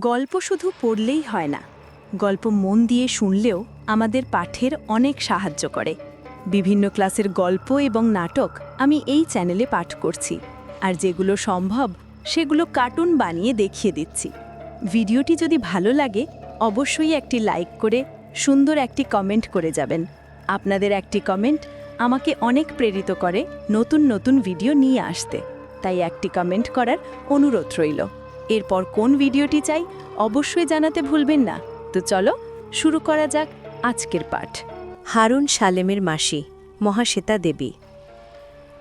গল্প শুধু পড়লেই হয় না। গল্প মন দিয়ে শুনলেও আমাদের পাঠের অনেক সাহায্য করে। বিভিন্ন ক্লাসের গল্প এবং নাটক আমি এই চ্যানেলে পাঠ করছি। আর যেগুলো সম্ভব, সেগুলো কার্টুন বানিয়ে দেখিয়ে দিচ্ছি। ভিডিওটি যদি ভালো লাগে, অবশ্যই একটি লাইক করে সুন্দর একটি কমেন্ট করে যাবেন। আপনাদের একটি কমেন্ট আমাকে অনেক প্রেরিত করে নতুন নতুন ভিডিও নিয়ে আসতে। তাই একটি কমেন্ট করার অনুরোধ রইল। এরপর কোন ভিডিওটি চাই অবশ্যই জানাতে ভুলবেন না। তো চলো, শুরু করা যাক আজকের পাঠ। হারুন সালেমের মাসি, মহাশ্বেতা দেবী।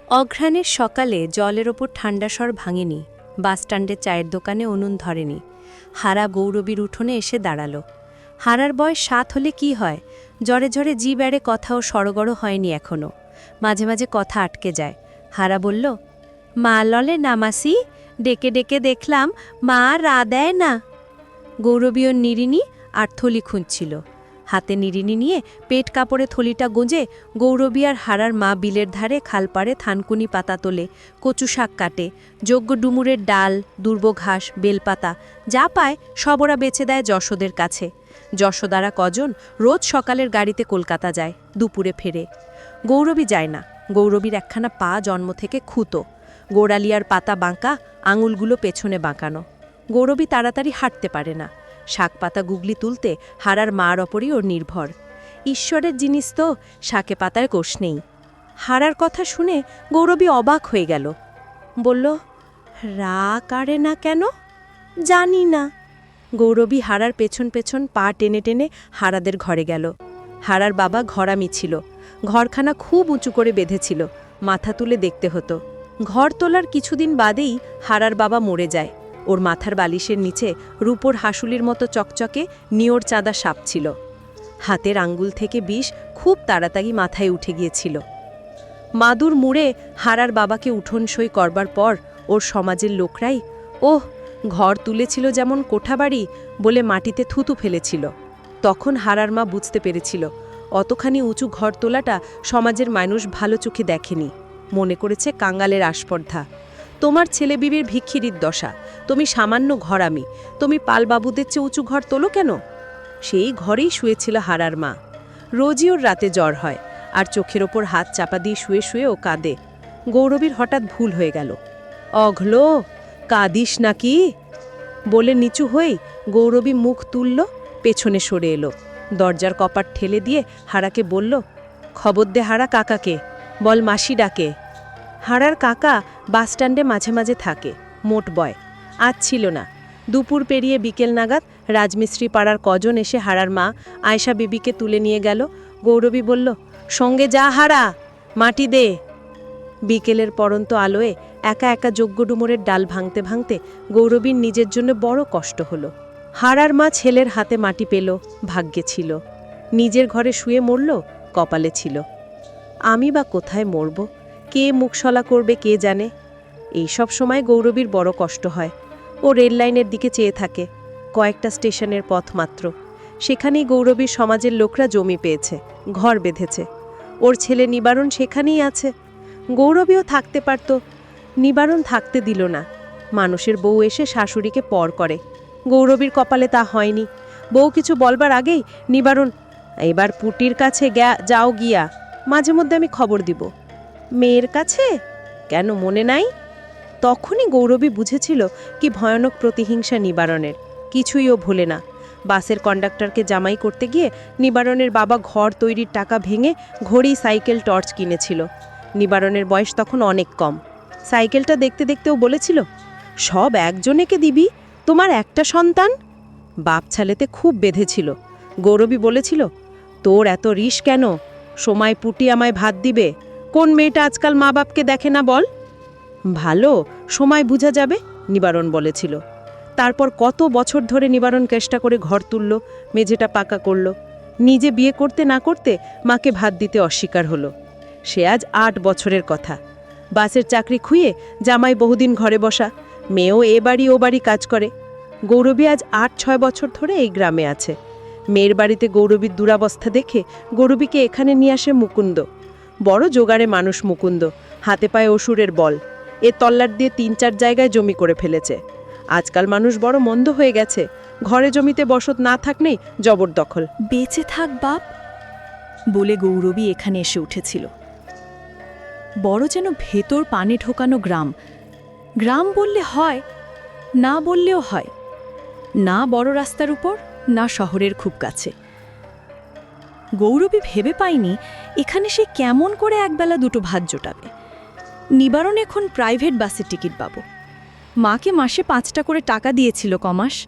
অঘ্রাণের সকালে জলের ওপর ঠান্ডাস্বর ভাঙেনি, বাসস্ট্যান্ডের চায়ের দোকানে উনুন ধরেনি। হারা গৌরবীর উঠোনে এসে দাঁড়াল। হারার বয়স সাত হলে কি হয়? জ্বরে জ্বরে জি বেড়ে কথাও সড়গড় হয়নি এখনও মাঝে মাঝে কথা আটকে যায়। হারা বলল, মা ললে নামাসি ডেকে ডেকে দেখলাম মা রা দেয় না। গৌরবীয় নিরিনি আর থলি খুঁজছিল। হাতে নিরিনি নিয়ে পেট কাপড়ে থলিটা গুঁজে গৌরবী আর হারার মা বিলের ধারে খালপাড়ে থানকুনি পাতা তোলে, কচু শাক কাটে, যোগ্য ডুমুরের ডাল, দুর্ব ঘাস, বেলপাতা যা পায় সব ওরা বেছে দেয় যশোদের কাছে। যশোদারা কজন রোজ সকালের গাড়িতে কলকাতা যায়, দুপুরে ফেরে। গৌরবী যায় না। গৌরবীর একখানা পা জন্ম থেকে খুতো। গোড়ালিয়ার পাতা বাঁকা আঙুলগুলো পেছনে বাঁকানো। গৌরবী তাড়াতাড়ি হাঁটতে পারে না। শাক পাতা গুগলি তুলতে হারার মার ওপরই ওর নির্ভর। ঈশ্বরের জিনিস তো, শাকে পাতার কোষ নেই। হারার কথা শুনে গৌরবী অবাক হয়ে গেল। বলল রা কারে না কেন? জানি না। গৌরবী হারার পেছন পেছন পা টেনে টেনে হারাদের ঘরে গেল। হারার বাবা ঘরামি ছিল। ঘরখানা খুব উঁচু করে বেঁধেছিল। মাথা তুলে দেখতে হতো। ঘর তোলার কিছুদিন বাদেই হারার বাবা মরে যায়। ওর মাথার বালিশের নিচে রূপোর হাসুলির মতো চকচকে নিওর চাঁদা সাপ ছিল। হাতের আঙ্গুল থেকে বিষ খুব তাড়াতাড়ি মাথায় উঠে গিয়েছিল। মাদুর মুড়ে হারার বাবাকে উঠোনসই করবার পর ওর সমাজের লোকরাই, ওহ, ঘর তুলেছিল যেমন কোঠাবাড়ি বলে মাটিতে থুতু ফেলেছিল। তখন হারার মা বুঝতে পেরেছিল, অতখানি উঁচু ঘর তোলাটা সমাজের মানুষ ভালো চোখে দেখেনি। মনে করেছে কাঙ্গালের আস্পর্ধা। তোমার ছেলে বিবির ভিক্ষিরির দশা। তুমি সামান্য ঘরামি। তুমি পালবাবুদের চেয়ে উঁচু ঘর তোলো কেন? সেই ঘরেই শুয়েছিল হারার মা। রোজই ওর রাতে জ্বর হয়, আর চোখের ওপর হাত চাপা দিয়ে শুয়ে শুয়ে ও কাঁদে। গৌরবীর হঠাৎ ভুল হয়ে গেল। অঘলো, কাঁদিস নাকি? বলে নিচু হয়েই গৌরবী মুখ তুলল, পেছনে সরে এলো। দরজার কপাট ঠেলে দিয়ে হারাকে বলল, খবর দে হারা কাকাকে। বল মাসি ডাকে। হারার কাকা বাসস্ট্যান্ডে মাঝে মাঝে থাকে, মোট বয়। আজ ছিল না। দুপুর পেরিয়ে বিকেল নাগাদ রাজমিস্ত্রি পাড়ার কজন এসে হারার মা আয়শা বিবিকে তুলে নিয়ে গেল। গৌরবী বলল, সঙ্গে যা হারা, মাটি দে। বিকেলের পরন্ত আলোয়ে একা একা যজ্ঞ ডুমুরের ডাল ভাঙতে ভাঙতে গৌরবীর নিজের জন্য বড় কষ্ট হলো। হারার মা ছেলের হাতে মাটি পেল, ভাগ্যে ছিল। নিজের ঘরে শুয়ে মরল, কপালে ছিল। আমি বা কোথায় মরব? কে মুখশলা করবে, কে জানে? এই সব সময় গৌরবীর বড় কষ্ট হয়। ও রেল লাইনের দিকে চেয়ে থাকে, কয়েকটা স্টেশনের পথ মাত্র। সেখানেই গৌরবীর সমাজের লোকরা জমি পেয়েছে, ঘর বেঁধেছে। ওর ছেলে নিবারণ সেখানেই আছে। গৌরবীও থাকতে পারত, নিবারণ থাকতে দিল না। মানুষের বউ এসে শাশুড়িকে পর করে। গৌরবীর কপালে তা হয়নি। বউ কিছু বলবার আগেই নিবারণ এবার পুটির কাছে গ্যা- যাও গিয়া। মাঝে মধ্যে আমি খবর দিব। মেয়ের কাছে? কেন মনে নাই? তখনই গৌরবী বুঝেছিল কি ভয়ানক প্রতিহিংসা নিবারণের, কিছুই ও ভুলে না। বাসের কন্ডাক্টরকে জামাই করতে গিয়ে নিবারণের বাবা ঘর তৈরির টাকা ভেঙে ঘড়ি, সাইকেল, টর্চ কিনেছিল। নিবারণের বয়স তখন অনেক কম। সাইকেলটা দেখতে দেখতেও বলেছিল, সব একজনেকে দিবি? তোমার একটা সন্তান? বাপ ছালেতে খুব বেঁধেছিল। গৌরবী বলেছিল, তোর এত রিস কেন? সময় পুটি আমায় ভাত দিবে। কোন মেয়েটা আজকাল মা বাপকে দেখে না বল? ভালো, সময় বুঝা যাবে, নিবারণ বলেছিল। তারপর কত বছর ধরে নিবারণ চেষ্টা করে ঘর তুলল, মেঝেটা পাকা করল। নিজে বিয়ে করতে না করতে মাকে ভাত দিতে অস্বীকার হলো। সে আজ আট বছরের কথা। বাসের চাকরি খুঁয়ে জামাই বহুদিন ঘরে বসা, মেয়েও এ বাড়ি ও বাড়ি কাজ করে। গৌরবী আজ আট ছয় বছর ধরে এই গ্রামে আছে। মেয়ের বাড়িতে গৌরবীর দুরাবস্থা দেখে গৌরবীকে এখানে নিয়ে আসে মুকুন্দ। বড় জোগাড়ে মানুষ মুকুন্দ। হাতে পায়ে অসুরের বল। এ তল্লাট দিয়ে তিন চার জায়গায় জমি করে ফেলেছে। আজকাল মানুষ বড় মন্দ হয়ে গেছে। ঘরে জমিতে বসত না থাকলেই জবরদখল। বেঁচে থাক বাপ, বলে গৌরবী এখানে এসে উঠেছিল। বড় যেন ভেতর পানে ঢোকানো গ্রাম। গ্রাম বললে হয়, না বললেও হয়। না বড় রাস্তার উপর না শহরের খুব কাছে। গৌরবী ভেবে পায়নি এখানে সে কেমন করে একবেলা দুটো ভাত জোটাবে। নিবারণ এখন প্রাইভেট বাসের টিকিট পাবো। মাকে মাসে পাঁচটা করে টাকা দিয়েছিল কমাস,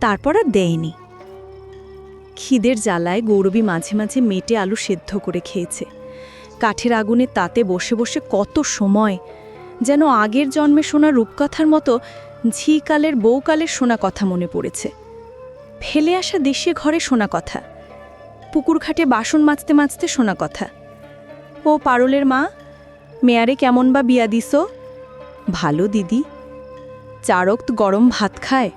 তারপর আর দেয়নি। খিদের জ্বালায় গৌরবী মাঝে মাঝে মেটে আলু সেদ্ধ করে খেয়েছে। কাঠের আগুনে তাতে বসে বসে কত সময়, যেন আগের জন্মে শোনা রূপকথার মতো ঝিকালের বউকালের শোনা কথা মনে পড়েছে। ফেলে আসা দেশে ঘরে শোনা কথা। পুকুর ঘাটে বাসন মাজতে মাজতে শোনা কথা। ও পারলের মা, মেয়ারে কেমন বা বিয়া দিস? ভালো, দিদি। চারক্ত গরম ভাত খায়।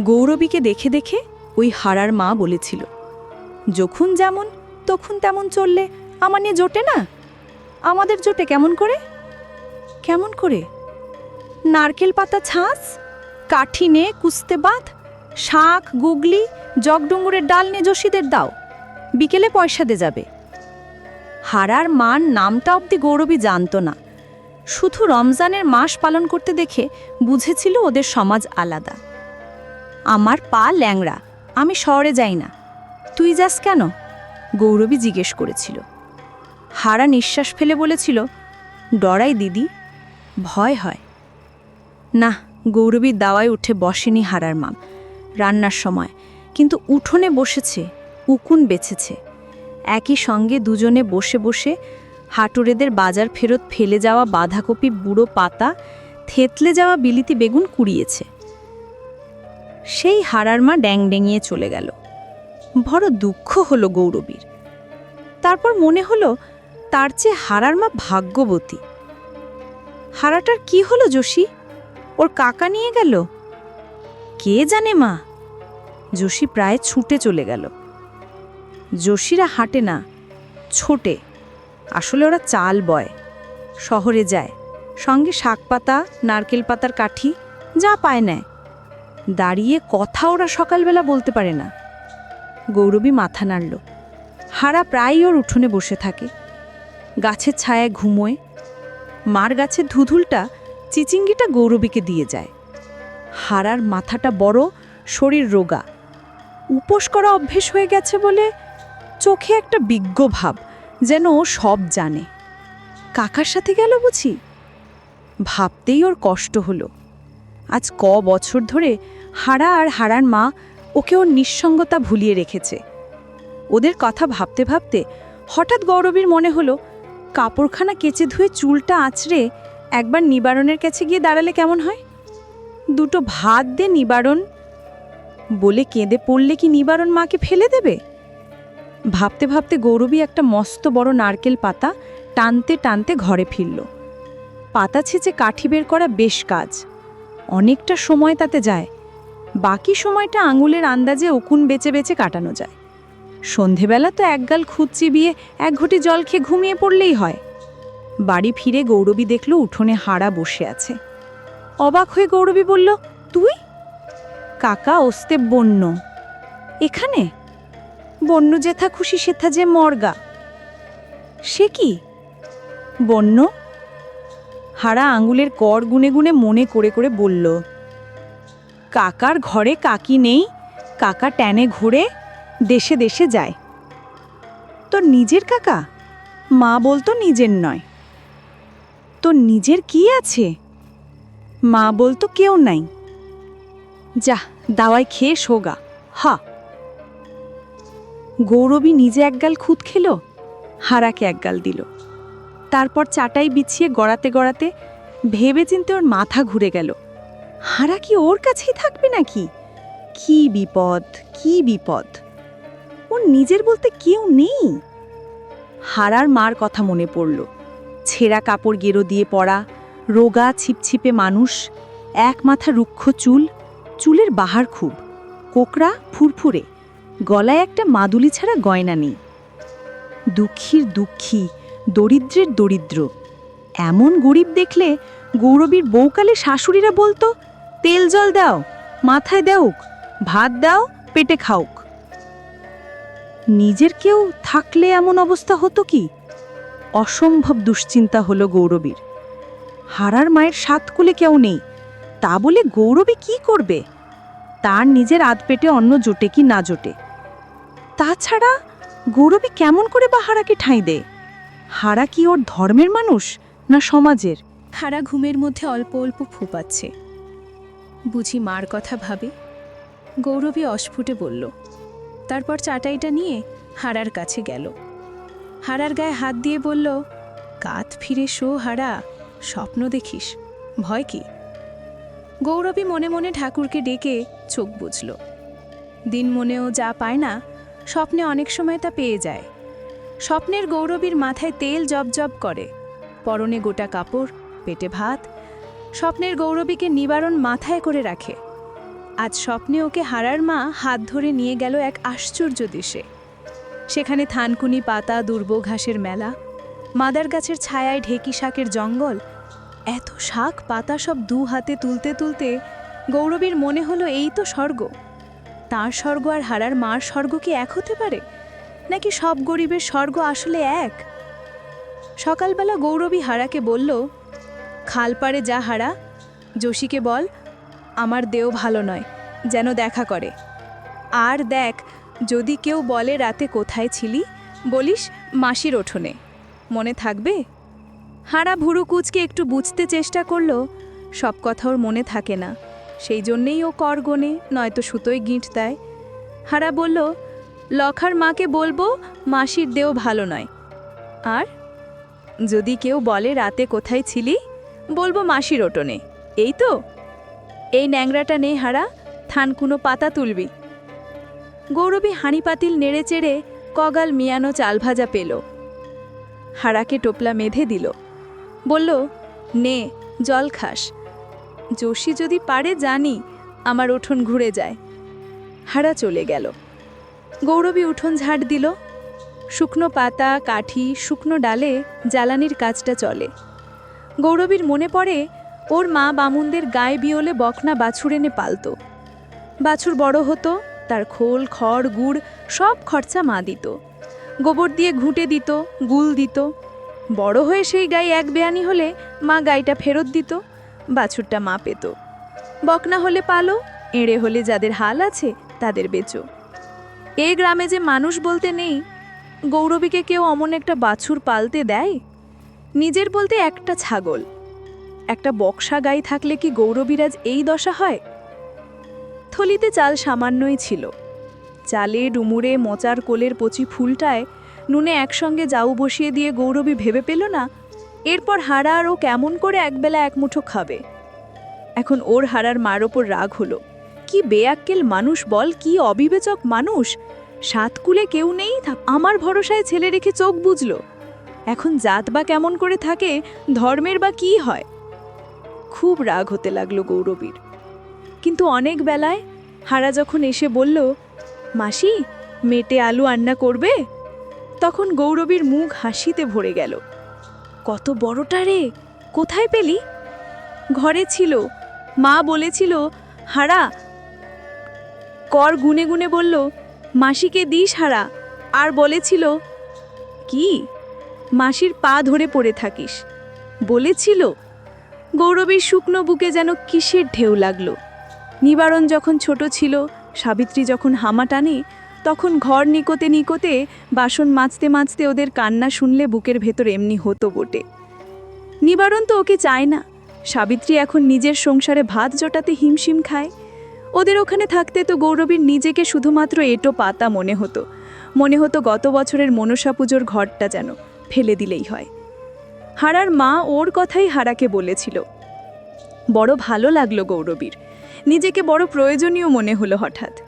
গৌরবীকে দেখে দেখে ওই হারার মা বলেছিল, যখন যেমন, তখন তেমন চললে আমার নিয়ে জোটে না? আমাদের জোটে কেমন করে? কেমন করে? নারকেল পাতা ছাঁচ, কাঠি নে, কুস্তে বাঁধ শাক, গুগলি, জগডুঙ্গুরের ডাল নে যশীদের দাও। বিকেলে পয়সা দে যাবে। হারার মান নামটা অবধি গৌরবী জানত না। শুধু রমজানের মাস পালন করতে দেখে বুঝেছিল ওদের সমাজ আলাদা। আমার পা ল্যাংড়া, আমি শহরে যাই না। তুই যাস কেন? গৌরবী জিজ্ঞেস করেছিল। হারা নিঃশ্বাস ফেলে বলেছিল, ডরাই দিদি, ভয় হয়। না গৌরবীর দাওয়ায় উঠে বসেনি হারার মাম। রান্নার সময়। কিন্তু উঠোনে বসেছে, উকুন বেছেছে। একই সঙ্গে দুজনে বসে বসে হাটুরেদের বাজার ফেরত ফেলে যাওয়া বাঁধাকপি, বুড়ো পাতা, থেতলে যাওয়া বিলিতি বেগুন কুড়িয়েছে। সেই হারার মা ড্যাং ডেঙিয়ে চলে গেল। বড় দুঃখ হলো গৌরবীর। তারপর মনে হলো তার চেয়ে হারার মা ভাগ্যবতী। হারাটার কি হলো, যোশী? ওর কাকা নিয়ে গেল? কে জানে মা? যোশী প্রায় ছুটে চলে গেল। যোশীরা হাঁটে না, ছোটে। আসলে ওরা চাল বয়। শহরে যায়, সঙ্গে শাক পাতা নারকেল পাতার কাঠি, যা পায় নেয়। দাঁড়িয়ে কথা ওরা সকালবেলা বলতে পারে না। গৌরবী মাথা নাড়ল। হারা প্রায়ই ওর উঠোনে বসে থাকে। গাছের ছায়ায় ঘুমোয়। মার গাছের ধুধুলটা, চিচিঙ্গিটা গৌরবীকে দিয়ে যায়। হারার মাথাটা বড়, শরীর রোগা। উপোস করা অভ্যেস হয়ে গেছে বলে চোখে একটা বিজ্ঞ ভাব যেন ও সব জানে। কাকার সাথে গেল বুঝি? ভাবতেই ওর কষ্ট হলো। আজ ক বছর ধরে হারা আর হারার মা ওকে ওর নিঃসঙ্গতা ভুলিয়ে রেখেছে। ওদের কথা ভাবতে ভাবতে হঠাৎ গৌরবীর মনে হলো, কাপড়খানা কেচে ধুয়ে চুলটা আঁচড়ে একবার নিবারণের কাছে গিয়ে দাঁড়ালে কেমন হয়? দুটো ভাত দে নিবারণ। বলে কেঁদে পড়লে কি নিবারণ মাকে ফেলে দেবে? ভাবতে ভাবতে গৌরবী একটা মস্ত বড় নারকেল পাতা টানতে টানতে ঘরে ফিরল। পাতা ছেঁচে কাঠি বের করা বেশ কাজ। অনেকটা সময় তাতে যায়। বাকি সময়টা আঙুলের আন্দাজে উকুন বেচে বেচে কাটানো যায়। সন্ধেবেলা তো একগাল খুদ চিবিয়ে এক ঘটি জল খেয়ে ঘুমিয়ে পড়লেই হয়। বাড়ি ফিরে গৌরবী দেখল উঠোনে হাড়া বসে আছে। অবাক হয়ে গৌরবী বলল, তুই? কাকা ওস্তে বন্য। এখানে? বন্য যেথা খুশি, সেথা যে মর্গা। সে কি? বন্য। হারা আঙুলের কর গুনে গুনে মনে করে করে বলল, কাকার ঘরে কাকি নেই, কাকা ট্যানে ঘুরে, দেশে দেশে যায়। তোর নিজের কাকা? মা বলতো নিজের নয়। তোর নিজের কি আছে? মা বলতো কেউ নাই। যা দাওয়াই খেয়ে শোগা হা। গৌরবী নিজে একগাল খুদ খেল, হারাকে একগাল দিল। তারপর চাটাই বিছিয়ে গড়াতে গড়াতে ভেবে চিনতে ওর মাথা ঘুরে গেল। হারা কি ওর কাছেই থাকবে নাকি? কি বিপদ কি বিপদ। ওর নিজের বলতে কেউ নেই। হারার মার কথা মনে পড়ল। ছেঁড়া কাপড় গেরো দিয়ে পড়া রোগা ছিপছিপে মানুষ, এক মাথা রুক্ষ চুল, চুলের বাহার খুব, কোকড়া ফুরফুরে, গলায় একটা মাদুলি ছাড়া গয়না নেই। দুঃখীর দুঃখী, দরিদ্রের দরিদ্র, এমন গরিব দেখলে গৌরবীর বউকালে শাশুড়িরা বলতো, তেল জল দাও, মাথায় দেউক ভাত দাও, পেটে খাউক নিজের কেউ থাকলে এমন অবস্থা হতো কি? অসম্ভব দুশ্চিন্তা হলো গৌরবীর। হারার মায়ের সাত কুলে কেউ নেই। তা বলে গৌরবে কি করবে? তার নিজের আধ পেটে অন্ন জোটে কি না জোটে? তাছাড়া গৌরবে কেমন করে বা হারাকে ঠাঁই দেয়? হারা কি ওর ধর্মের মানুষ না সমাজের? হারা ঘুমের মধ্যে অল্প অল্প ফুপাচ্ছে। বুঝি মার কথা ভাবে? গৌরবী অস্ফুটে বলল, তারপর চাটাইটা নিয়ে হারার কাছে গেল। হারার গায়ে হাত দিয়ে বলল, কাত ফিরে শো হারা। স্বপ্ন দেখিস। ভয় কি? গৌরবী মনে মনে ঠাকুরকে ডেকে চোখ বুঝল দিন মনেও যা পায় না, স্বপ্নে অনেক সময় তা পেয়ে যায়। স্বপ্নের গৌরবীর মাথায় তেল জবজব করে। পরনে গোটা কাপড়, পেটে ভাত। স্বপ্নের গৌরবীকে নিবারণ মাথায় করে রাখে। আজ স্বপ্নে ওকে হারার মা হাত ধরে নিয়ে গেল এক আশ্চর্য দেশে। সেখানে থানকুনি পাতা দুর্ব ঘাসের মেলা মাদার গাছের ছায়ায় ঢেকি শাকের জঙ্গল এত শাক পাতা সব দু হাতে তুলতে তুলতে গৌরবীর মনে হলো এই তো স্বর্গ। তার স্বর্গ আর হারার মার স্বর্গ কি এক হতে পারে? নাকি সব গরিবের স্বর্গ আসলে এক? সকালবেলা গৌরবী হারাকে বলল, খাল খালপাড়ে যা হারা, যোশীকে বল, আমার দেও ভালো নয়, যেন দেখা করে। আর দেখ, যদি কেউ বলে রাতে কোথায় ছিলি, বলিস মাসির ওঠোনে। মনে থাকবে? হারা ভুরু কুচকে একটু বুঝতে চেষ্টা করল, সব কথা ওর মনে থাকে না। সেই জন্যেই ও কর গোনে, নয়তো সুতোয় গিঁট দেয়। হারা বলল, লখার মাকে বলব, মাসির দেও ভালো নয়। আর যদি কেউ বলে রাতে কোথায় ছিলি, বলব মাসির ওটনে। এই তো? এই ন্যাংরাটা নে হারা, থানকুনো পাতা তুলবি। গৌরবী হাঁড়ি পাতিল নেড়ে চেড়ে কগাল মিয়ানো চাল ভাজা পেল। হারাকে টোপলা মেধে দিল। বলল, নে, জল খাস। যোশী যদি পারে জানি আমার উঠোন ঘুরে যায়। হারা চলে গেল। গৌরবী উঠোন ঝাড় দিল। শুকনো পাতা, কাঠি, শুকনো ডালে জ্বালানির কাজটা চলে। গৌরবীর মনে পড়ে, ওর মা বামুনদের গায়ে বিয়লে বকনা বাছুর এনে পালত। বাছুর বড় হতো, তার খোল, খড়, গুড় সব খরচা মা দিত। গোবর দিয়ে ঘুঁটে দিত, গুল দিত। বড় হয়ে সেই গাই এক বেয়ানি হলে মা গাইটা ফেরত দিত, বাছুরটা মা পেত। বকনা হলে পালো, এঁড়ে হলে যাদের হাল আছে তাদের বেচো। এ গ্রামে যে মানুষ বলতে নেই, গৌরবীকে কেউ অমন একটা বাছুর পালতে দেয়? নিজের বলতে একটা ছাগল। একটা বক্সা গাই থাকলে কি গৌরবীরাজ এই দশা হয়? থলিতে চাল সামান্যই ছিল। চালে ডুমুরে মোচার কোলের পচি ফুলটায় নুনে একসঙ্গে যাউ বসিয়ে দিয়ে গৌরবী ভেবে পেল না, এরপর হারা আর ও কেমন করে একবেলা এক মুঠো খাবে। এখন ওর হারার মার ওপর রাগ হলো। কি বেয়াক্কেল মানুষ বল, কি অবিবেচক মানুষ। সাতকুলে কেউ নেই আমার ভরসায় ছেলে রেখে চোখ বুঝলো এখন জাত বা কেমন করে থাকে, ধর্মের বা কি হয়? খুব রাগ হতে লাগল গৌরবীর। কিন্তু অনেক বেলায় হারা যখন এসে বলল, মাসি, মেটে আলু রান্না করবে? তখন গৌরবীর মুখ হাসিতে ভরে গেল। কত বড়টা রে, কোথায় পেলি? ঘরে ছিল। মা বলেছিল, হারা। কর গুনে গুনে বলল, মাসিকে দিস হারা। আর বলেছিল, কি? মাসির পা ধরে পড়ে থাকিস। বলেছিল? গৌরবীর শুকনো বুকে যেন কিসের ঢেউ লাগল। নিবারণ যখন ছোট ছিল, সাবিত্রী যখন হামা টানে তখন ঘর নিকোতে নিকোতে, বাসন মাজতে মাজতে ওদের কান্না শুনলে বুকের ভেতর এমনি হতো বটে। নিবারণ তো ওকে চায় না। সাবিত্রী এখন নিজের সংসারে ভাত জোটাতে হিমশিম খায়। ওদের ওখানে থাকতে তো গৌরবীর নিজেকে শুধুমাত্র এটো পাতা মনে হতো। মনে হতো গত বছরের মনসা পুজোর ঘরটা যেন ফেলে দিলেই হয়। হারার মা ওর কথাই হারাকে বলেছিল। বড় ভালো লাগল গৌরবীর। নিজেকে বড় প্রয়োজনীয় মনে হলো হঠাৎ।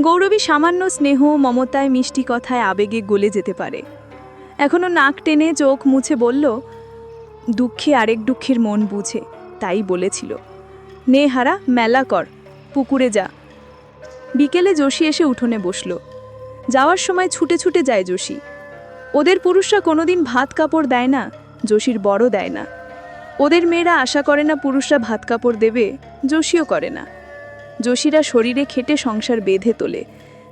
গৌরবী সামান্য স্নেহ মমতায় মিষ্টি কথায় আবেগে গলে যেতে পারে। এখনও নাক টেনে চোখ মুছে বলল, দুঃখে আরেক দুঃখের মন বুঝে তাই বলেছিল। নে হারা, মেলা কর, পুকুরে যা। বিকেলে যোশী এসে উঠোনে বসল। যাওয়ার সময় ছুটে ছুটে যায় যোশী। ওদের পুরুষরা কোনোদিন ভাত কাপড় দেয় না, যোশীর বড় দেয় না। ওদের মেয়েরা আশা করে না পুরুষরা ভাত কাপড় দেবে, যোশীও করে না। যোশীরা শরীরে খেটে সংসার বেঁধে তোলে।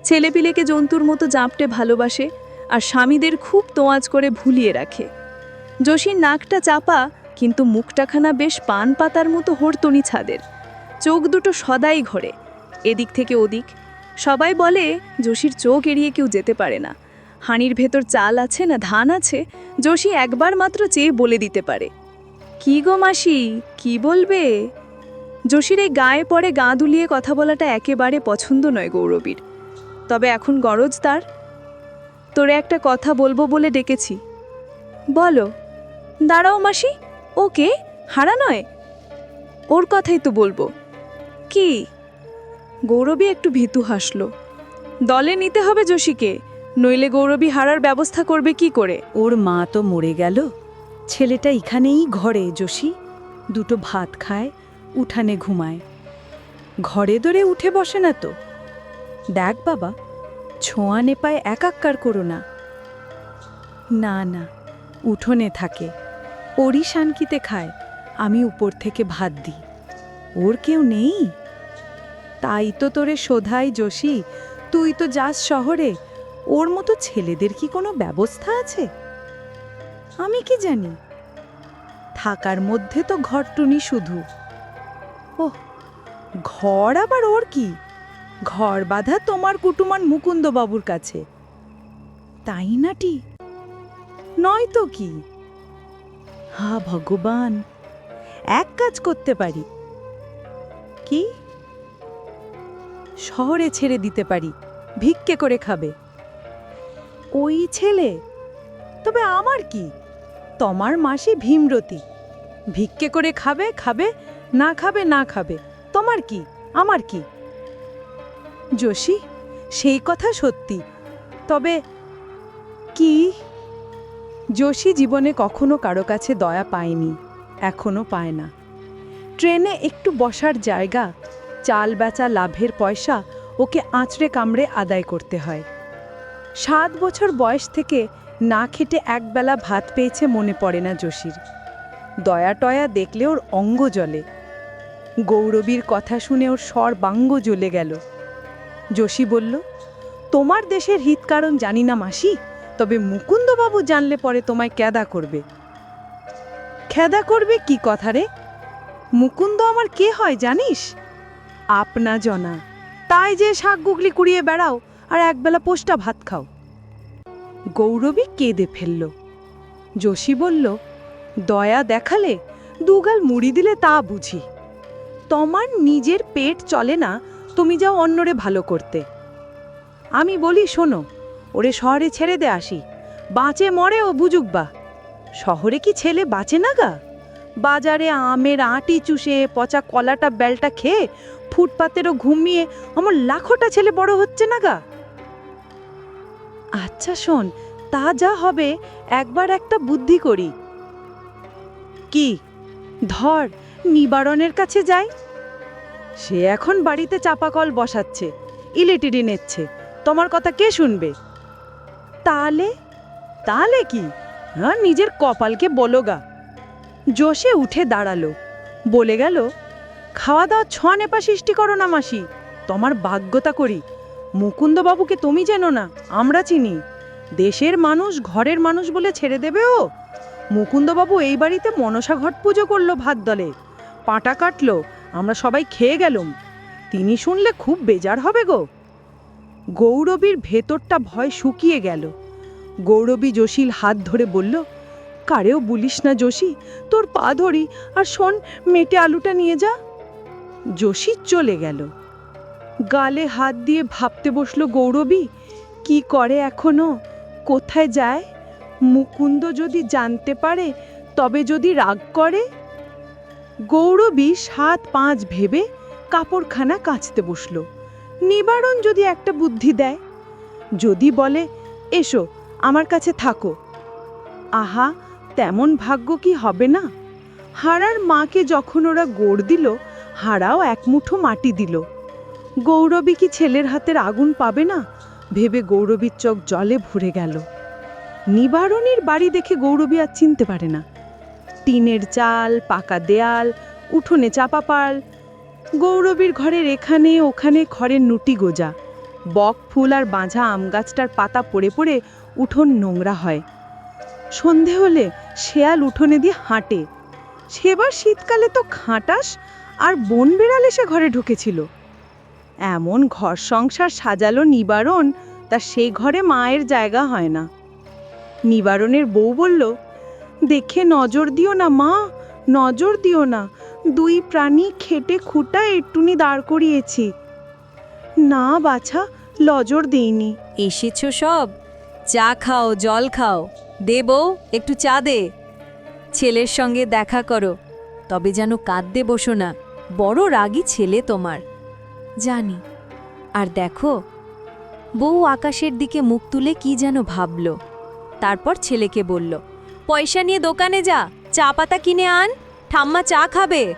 ছেলেপিলেকে জন্তুর মতো জাঁপটে ভালোবাসে আর স্বামীদের খুব তোয়াজ করে ভুলিয়ে রাখে। যোশীর নাকটা চাপা, কিন্তু মুখটাখানা বেশ পান পাতার মতো হরতনি ছাদের। চোখ দুটো সদাই ঘরে, এদিক থেকে ওদিক। সবাই বলে, যোশীর চোখ এড়িয়ে কেউ যেতে পারে না। হাঁড়ির ভেতর চাল আছে না ধান আছে? যোশী একবার মাত্র চেয়ে বলে দিতে পারে। কি গো মাসি, কি বলবে? যোশীর এই গায়ে পড়ে গা দুলিয়ে কথা বলাটা একেবারে পছন্দ নয় গৌরবীর। তবে এখন গরজ তার। তোরে একটা কথা বলব বলে ডেকেছি। বলো, দাঁড়াও মাসি ওকে হারা নয়? ওর কথাই তো বলব। কি? গৌরবী একটু ভীতু হাসল। দলে নিতে হবে যোশীকে, নইলে গৌরবী হারার ব্যবস্থা করবে কি করে? ওর মা তো মরে গেল। ছেলেটা এখানেই ঘরে, যোশী। দুটো ভাত খায় উঠানে ঘুমায়। ঘরে দরে উঠে বসে না তো। দেখ বাবা, ছোঁয়া নেপায় একাক্কার করো না। না না, উঠোনে থাকে। ওরই শানকিতে খায়, আমি উপর থেকে ভাত দিই। ওর কেউ নেই? তাই তো তোরে শোধাই যোশী তুই তো যাস শহরে। ওর মতো ছেলেদের কি কোনো ব্যবস্থা আছে? আমি কি জানি? থাকার মধ্যে তো ঘরটুনি শুধু। ওহ, ঘর আবার ওর কি? ঘর বাঁধা তোমার কুটুমান মুকুন্দবাবুর কাছে। তাই নাটি নয় তো কি? হা ভগবান, এক কাজ করতে পারি। কি? শহরে ছেড়ে দিতে পারি, ভিক্ষে করে খাবে। ওই ছেলে? তবে আমার কি? তোমার মাসি ভীমরতি। ভিক্ষে করে খাবে খাবে না খাবে না খাবে। তোমার কি? আমার কি? যোশী, সেই কথা সত্যি। তবে কি? যোশী জীবনে কখনো কারও কাছে দয়া পায়নি, এখনও পায় না। ট্রেনে একটু বসার জায়গা, চাল বেচা লাভের পয়সা, ওকে আঁচড়ে কামড়ে আদায় করতে হয়। সাত বছর বয়স থেকে না খেটে একবেলা ভাত পেয়েছে মনে পড়ে না যোশীর। দয়া টয়া দেখলে ওর অঙ্গ জ্বলে। গৌরবীর কথা শুনে ওর স্বর বাঙ্গ জ্বলে গেল। যোশী বলল, তোমার দেশের হিত কারণ জানি না মাসি, তবে মুকুন্দবাবু জানলে পরে তোমায় ক্যাদা করবে। খেদা করবে কি কথা রে? মুকুন্দ আমার কে হয় জানিস? আপনা জনা। তাই যে শাক গুগলি কুড়িয়ে বেড়াও আর একবেলা পোস্টা ভাত খাও। গৌরবী কেঁদে ফেলল। যোশী বলল, দয়া দেখালে দুগাল মুড়ি দিলে তা বুঝি। তোমার নিজের পেট চলে না, তুমি যাও অন্যরে ভালো করতে। আমি বলি, শোনো, ওরে শহরে ছেড়ে দে আসি, বাঁচে মরে ও বুঝুক বা। শহরে কি ছেলে বাঁচে না গা? বাজারে আমের আটি চুষে, পচা কলাটা বেলটা খেয়ে, ফুটপাতেরও ঘুমিয়ে আমার লাখোটা ছেলে বড় হচ্ছে না গা? আচ্ছা শোন, তা যা হবে, একবার একটা বুদ্ধি করি। কি? ধর নিবারণের কাছে যাই? সে এখন বাড়িতে চাপাকল বসাচ্ছে ইলেটিরি নেচ্ছে। তোমার কথা কে শুনবে? তালে? তালে কি? হ্যাঁ নিজের কপালকে বলো গা। জোশে উঠে দাঁড়াল, বলে গেল খাওয়া দাওয়া ছ নেপা সৃষ্টি করো না মাসি, তোমার ভাগ্যতা করি। মুকুন্দবাবুকে তুমি চেনো না, আমরা চিনি। দেশের মানুষ ঘরের মানুষ বলে ছেড়ে দেবে ও? মুকুন্দবাবু এই বাড়িতে মনসা ঘট পুজো করল ভাত দলে। পাটা কাটলো, আমরা সবাই খেয়ে গেলুম। তিনি শুনলে খুব বেজার হবে গো। গৌরবীর ভেতরটা ভয় শুকিয়ে গেল। গৌরবী জশীল হাত ধরে বলল, কারেও বলিস না যোশী, তোর পা ধরি আর শোন, মেটে আলুটা নিয়ে যা। যোশী চলে গেল। গালে হাত দিয়ে ভাবতে বসল গৌরবী, কি করে এখনও? কোথায় যায়? মুকুন্দ যদি জানতে পারে, তবে যদি রাগ করে? গৌরবী সাত পাঁচ ভেবে কাপড়খানা কাচতে বসল। নিবারণ যদি একটা বুদ্ধি দেয়? যদি বলে, এসো, আমার কাছে থাকো। আহা, তেমন ভাগ্য কি হবে না? হারার মাকে যখন ওরা গোড় দিল, হারাও এক মুঠো মাটি দিল। গৌরবী কি ছেলের হাতের আগুন পাবে না? ভেবে গৌরবীর চোখ জলে ভরে গেল। নিবারণীর বাড়ি দেখে গৌরবী আর চিনতে পারে না। টিনের চাল, পাকা দেয়াল, উঠোনে চাপা পাল। গৌরবীর ঘরের এখানে ওখানে খড়ের নুটি গোজা। বক ফুল আর বাঁঝা আম গাছটার পাতা পড়ে পড়ে উঠোন নোংরা হয়। সন্ধে হলে শেয়াল উঠোনে দিয়ে হাঁটে। সেবার শীতকালে তো খাটাস আর বন বিড়াল এসে ঘরে ঢুকেছিল। এমন ঘর সংসার সাজালো নিবারণ, তা সেই ঘরে মায়ের জায়গা হয় না। নিবারণের বউ বলল দেখে নজর দিও না, মা। নজর দিও না। দুই প্রাণী খেটে খুঁটা একটুনি দাঁড় করিয়েছি। না, বাছা, লজর দেইনি। এসেছ সব। চা খাও, জল খাও। দেব একটু চা দে। ছেলের সঙ্গে দেখা করো। তবে যেন কাঁদতে বসো না। বড় রাগী ছেলে তোমার। জানি। আর দেখো, বউ আকাশের দিকে মুখ তুলে কি যেন ভাবল। তারপর ছেলেকে বলল পয়সা নিয়ে দোকানে যা, চা পাতা কিনে আন, ঠাম্মা চা খাবে।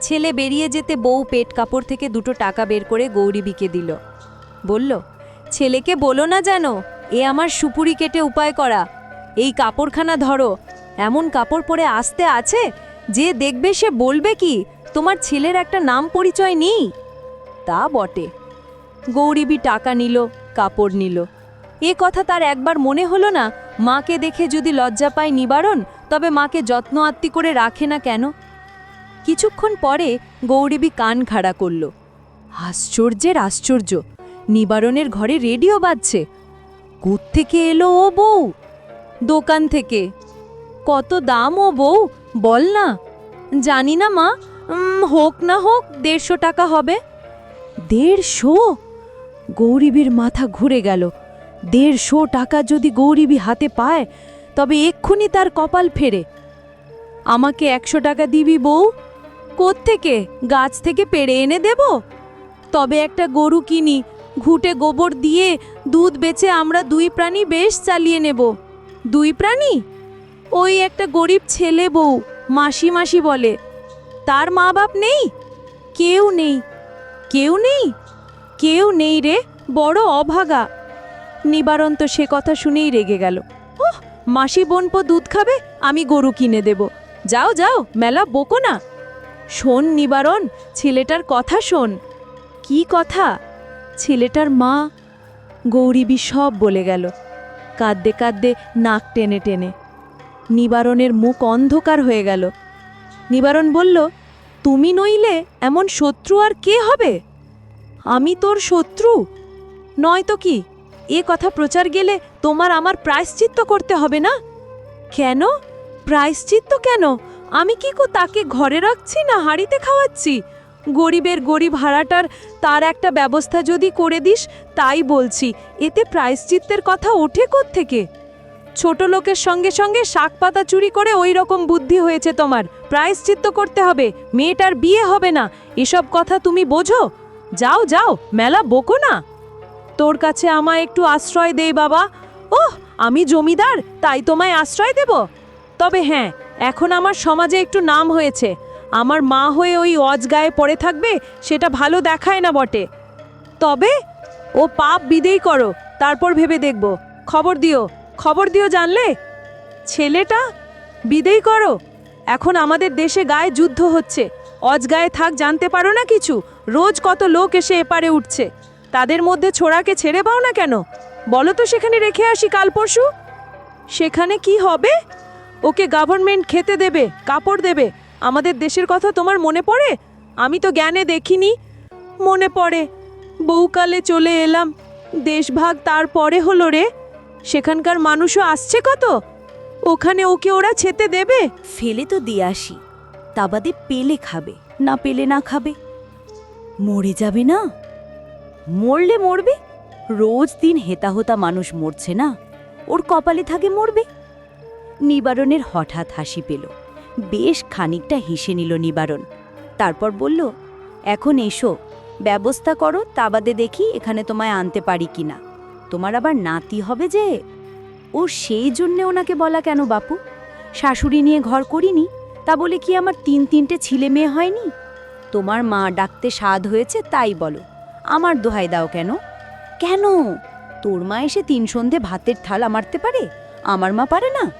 ছেলে বেরিয়ে যেতে বউ পেট কাপড় থেকে দুটো টাকা বের করে গৌরীবিকে দিল। বলল, ছেলেকে বলো না যেন, এ আমার সুপুরি কেটে উপায় করা। এই কাপড়খানা ধরো, এমন কাপড় পরে আসতে আছে, যে দেখবে সে বলবে কি, তোমার ছেলের একটা নাম পরিচয় নেই? তা বটে। গৌরীবি টাকা নিল, কাপড় নিল। এ কথা তার একবার মনে হলো না, মাকে দেখে যদি লজ্জা পায় নিবারণ, তবে মাকে যত্ন আত্মি করে রাখে না কেন? কিছুক্ষণ পরে গৌরীবি কান খাড়া করল। আশ্চর্যের আশ্চর্য, নিবারণের ঘরে রেডিও বাজছে। থেকে এলো ও বউ? দোকান থেকে। কত দাম ও বউ, বল না। জানি না মা হোক না হোক, দেড়শো টাকা হবে। দেড়শো? গৌরীবীর মাথা ঘুরে গেল। দেড়শো টাকা যদি গৌরীবী হাতে পায়, তবে এক্ষুনি তার কপাল ফেরে। আমাকে একশো টাকা দিবি বউ? থেকে গাছ থেকে পেড়ে এনে দেব? তবে একটা গরু কিনি, ঘুটে গোবর দিয়ে দুধ বেচে আমরা দুই প্রাণী বেশ চালিয়ে নেব। দুই প্রাণী? ওই একটা গরিব ছেলে বউ, মাসি মাসি বলে। তার মা বাপ নেই? কেউ নেই। কেউ নেই? কেউ নেই রে, বড় অভাগা। নিবারণ তো সে কথা শুনেই রেগে গেল। ওহ, মাসি বোনপো দুধ খাবে, আমি গরু কিনে দেব। যাও যাও, মেলা বকো না। শোন নিবারণ, ছেলেটার কথা শোন। কি কথা? ছেলেটার মা গৌরীবি সব বলে গেল। কাঁদতে কাঁদতে নাক টেনে টেনে। নিবারণের মুখ অন্ধকার হয়ে গেল। নিবারণ বলল, তুমি নইলে এমন শত্রু আর কে হবে? আমি তোর শত্রু? নয় তো কি? এ কথা প্রচার গেলে তোমার আমার প্রায়শ্চিত্ত করতে হবে না? কেন? প্রায়শ্চিত্ত কেন? আমি কি কো তাকে ঘরে রাখছি না হাড়িতে খাওয়াচ্ছি? গরিবের গরিব হারাটার তার একটা ব্যবস্থা যদি করে দিস, তাই বলছি। এতে প্রায়শ্চিত্তের কথা ওঠে থেকে ছোট লোকের সঙ্গে সঙ্গে শাক পাতা চুরি করে ওই রকম বুদ্ধি হয়েছে তোমার। প্রায়শ্চিত্ত করতে হবে, মেয়েটার বিয়ে হবে না। এসব কথা তুমি বোঝো? যাও যাও, মেলা বকো না। তোর কাছে আমায় একটু আশ্রয় দেই বাবা। ওহ, আমি জমিদার, তাই তোমায় আশ্রয় দেব। তবে হ্যাঁ এখন আমার সমাজে একটু নাম হয়েছে। আমার মা হয়ে ওই অজগায়ে পড়ে থাকবে, সেটা ভালো দেখায় না বটে। তবে ও পাপ বিদেই করো, তারপর ভেবে দেখব। খবর দিও খবর দিও জানলে। ছেলেটা, বিদেই করো। এখন আমাদের দেশে গায়ে যুদ্ধ হচ্ছে। অজগায়ে থাক, জানতে পারো না কিছু। রোজ কত লোক এসে এপারে উঠছে। তাদের মধ্যে ছোড়াকে ছেড়ে পাও না কেন? বলো তো সেখানে রেখে আসি কাল পরশু। সেখানে কি হবে? ওকে গভর্নমেন্ট খেতে দেবে, কাপড় দেবে। আমাদের দেশের কথা তোমার মনে পড়ে? আমি তো জ্ঞানে দেখিনি। মনে পড়ে। বহুকালে চলে এলাম। দেশভাগ তারপরে হলো রে। সেখানকার মানুষও আসছে কত? ওখানে ওকে ওরা ছেতে দেবে? ফেলে তো দিয়ে আসি। তা বাদে পেলে খাবে, না পেলে না খাবে। মরে যাবে না? মরলে মরবে? রোজ দিন হেতাহোতা মানুষ মরছে না? ওর কপালে থাকে মরবে? নিবারণের হঠাৎ হাসি পেল। বেশ খানিকটা হেসে নিল নিবারণ। তারপর বলল, এখন এসো, ব্যবস্থা করো তা বাদে দেখি এখানে তোমায় আনতে পারি কিনা। তোমার আবার নাতি হবে যে? ও সেই জন্যে ওনাকে বলা কেন বাপু? শাশুড়ি নিয়ে ঘর করিনি, তা বলে কি আমার তিন তিনটে ছেলে মেয়ে হয়নি? তোমার মা ডাকতে স্বাদ হয়েছে, তাই বলো। আমার দোহাই দাও কেন? কেন? তোর মা এসে তিন সন্ধে ভাতের থালা মারতে পারে? আমার মা পারে না।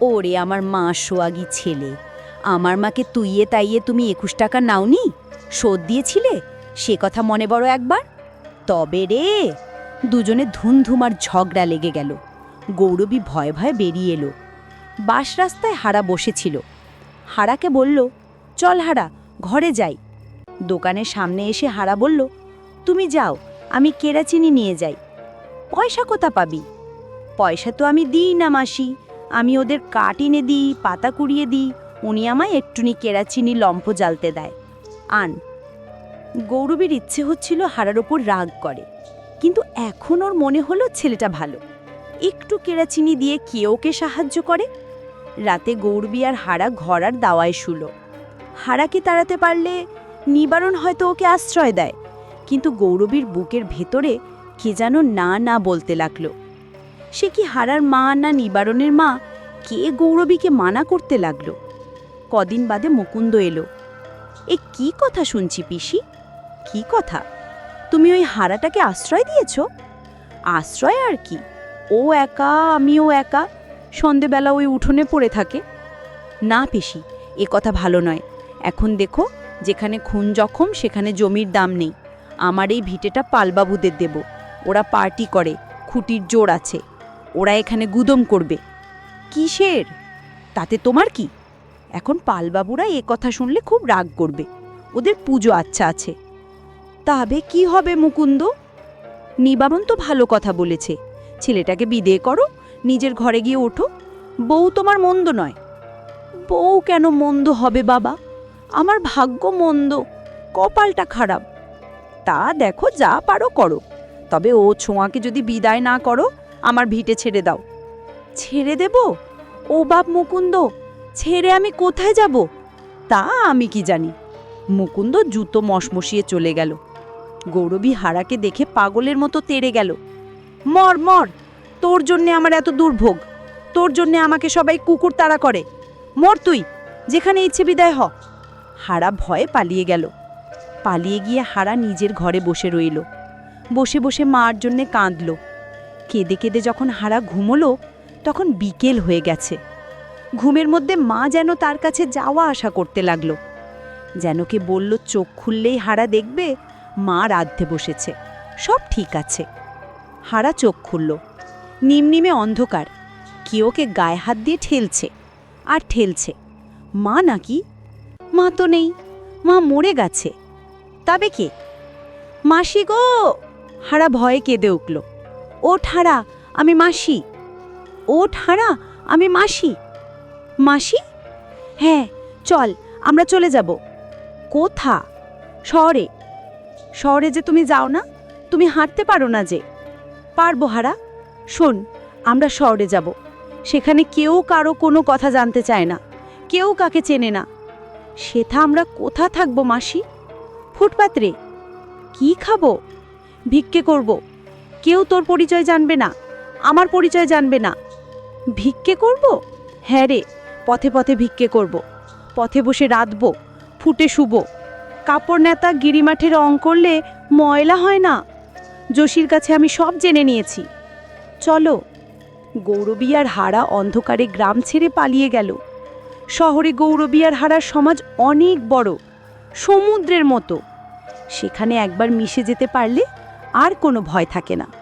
ওরে আমার মা সোয়াগি ছেলে। আমার মাকে তুইয়ে তাইয়ে তুমি একুশ টাকা নাওনি? শোধ দিয়েছিলে? সে কথা মনে বড় একবার। তবে রে, দুজনে ধুমধুমার ঝগড়া লেগে গেল। গৌরবী ভয়ে ভয়ে বেরিয়ে এলো। বাস রাস্তায় হারা বসেছিল। হারাকে বলল, চল হারা, ঘরে যাই। দোকানের সামনে এসে হারা বলল তুমি যাও, আমি কেরাচিনি নিয়ে যাই। পয়সা কোথা পাবি? পয়সা তো আমি দিই না, মাসি। আমি ওদের কাঠ এনে দিই, পাতা কুড়িয়ে দিই, উনি আমায় একটুনি কেরাচিনি লম্ফ জ্বালতে দেয়। আন। গৌরবের ইচ্ছে হচ্ছিল হারার ওপর রাগ করে। কিন্তু এখন ওর মনে হলো ছেলেটা ভালো। একটু কেরাচিনি দিয়ে কে ওকে সাহায্য করে? রাতে গৌরবী আর হারা আর দাওয়ায় শুলো। হারাকে তাড়াতে পারলে নিবারণ হয়তো ওকে আশ্রয় দেয়। কিন্তু গৌরবীর বুকের ভেতরে কে যেন না না বলতে লাগল। সে কি হারার মা না নিবারণের মা? কে গৌরবীকে মানা করতে লাগল? কদিন বাদে মুকুন্দ এলো। এ কি কথা শুনছি পিসি? কি কথা? তুমি ওই হারাটাকে আশ্রয় দিয়েছ? আশ্রয় আর কি? ও একা, আমিও একা, সন্ধেবেলা ওই উঠোনে পড়ে থাকে। না পিসি, এ কথা ভালো নয়। এখন দেখো, যেখানে খুন জখম, সেখানে জমির দাম নেই। আমার এই ভিটেটা পালবাবুদের দেব। ওরা পার্টি করে, খুঁটির জোর আছে। ওরা এখানে গুদম করবে। কিসের? তাতে তোমার কি? এখন পালবাবুরা এ কথা শুনলে খুব রাগ করবে। ওদের পুজো আচ্ছা আছে। তবে কি হবে মুকুন্দ? নিবারণ তো ভালো কথা বলেছে। ছেলেটাকে বিদে করো, নিজের ঘরে গিয়ে ওঠো। বউ তোমার মন্দ নয়। বউ কেন মন্দ হবে বাবা? আমার ভাগ্য মন্দ, কপালটা খারাপ। তা দেখো যা পারো করো। তবে ও ছোঁয়াকে যদি বিদায় না করো, আমার ভিটে ছেড়ে দাও। ছেড়ে দেব? ও বাপ মুকুন্দ, ছেড়ে আমি কোথায় যাব? তা আমি কি জানি। মুকুন্দ জুতো মশমশিয়ে চলে গেল। গৌরবী হারাকে দেখে পাগলের মতো তেড়ে গেল। মর মর, তোর জন্যে আমার এত দুর্ভোগ। তোর জন্যে আমাকে সবাই কুকুর তাড়া করে। মর তুই, যেখানে ইচ্ছে বিদায় হ। হারা ভয়ে পালিয়ে গেল। পালিয়ে গিয়ে হারা নিজের ঘরে বসে রইল। বসে বসে মার জন্যে কাঁদল। কেঁদে কেঁদে যখন হারা ঘুমোলো, তখন বিকেল হয়ে গেছে। ঘুমের মধ্যে মা যেন তার কাছে যাওয়া আসা করতে লাগল। যেন কে বলল, চোখ খুললেই হারা দেখবে, মা রাধতে বসেছে। সব ঠিক আছে। হারা চোখ খুলল। নিমনিমে অন্ধকার। কে ওকে গায়ে হাত দিয়ে ঠেলছে, আর ঠেলছে। মা নাকি? মা তো নেই। মা মরে গেছে। তবে কে? মাসি গো! হারা ভয়ে কেঁদে উঠল। ও ঠাড়া, আমি মাসি। ও ঠাড়া, আমি মাসি। মাসি? হ্যাঁ চল, আমরা চলে যাব। কোথা? শহরে। শহরে যে তুমি যাও না, তুমি হাঁটতে পারো না যে। পারব হারা। শোন, আমরা শহরে যাব। সেখানে কেউ কারও কোনো কথা জানতে চায় না। কেউ কাকে চেনে না। সেথা আমরা কোথা থাকব মাসি? ফুটপাত্রে কি খাব? ভিক্ষে করব। কেউ তোর পরিচয় জানবে না। আমার পরিচয় জানবে না। ভিক্ষে করব? হ্যাঁ রে, পথে পথে ভিক্ষে করব। পথে বসে রাঁধবো, ফুটে শুবো। কাপড় নেতা গিরিমাঠে রং করলে ময়লা হয় না? যোশীর কাছে আমি সব জেনে নিয়েছি। চলো। গৌরবী আর হারা অন্ধকারে গ্রাম ছেড়ে পালিয়ে গেল। শহরে গৌরবী আর হারার সমাজ অনেক বড়। সমুদ্রের মতো। সেখানে একবার মিশে যেতে পারলে আর কোনো ভয় থাকে না।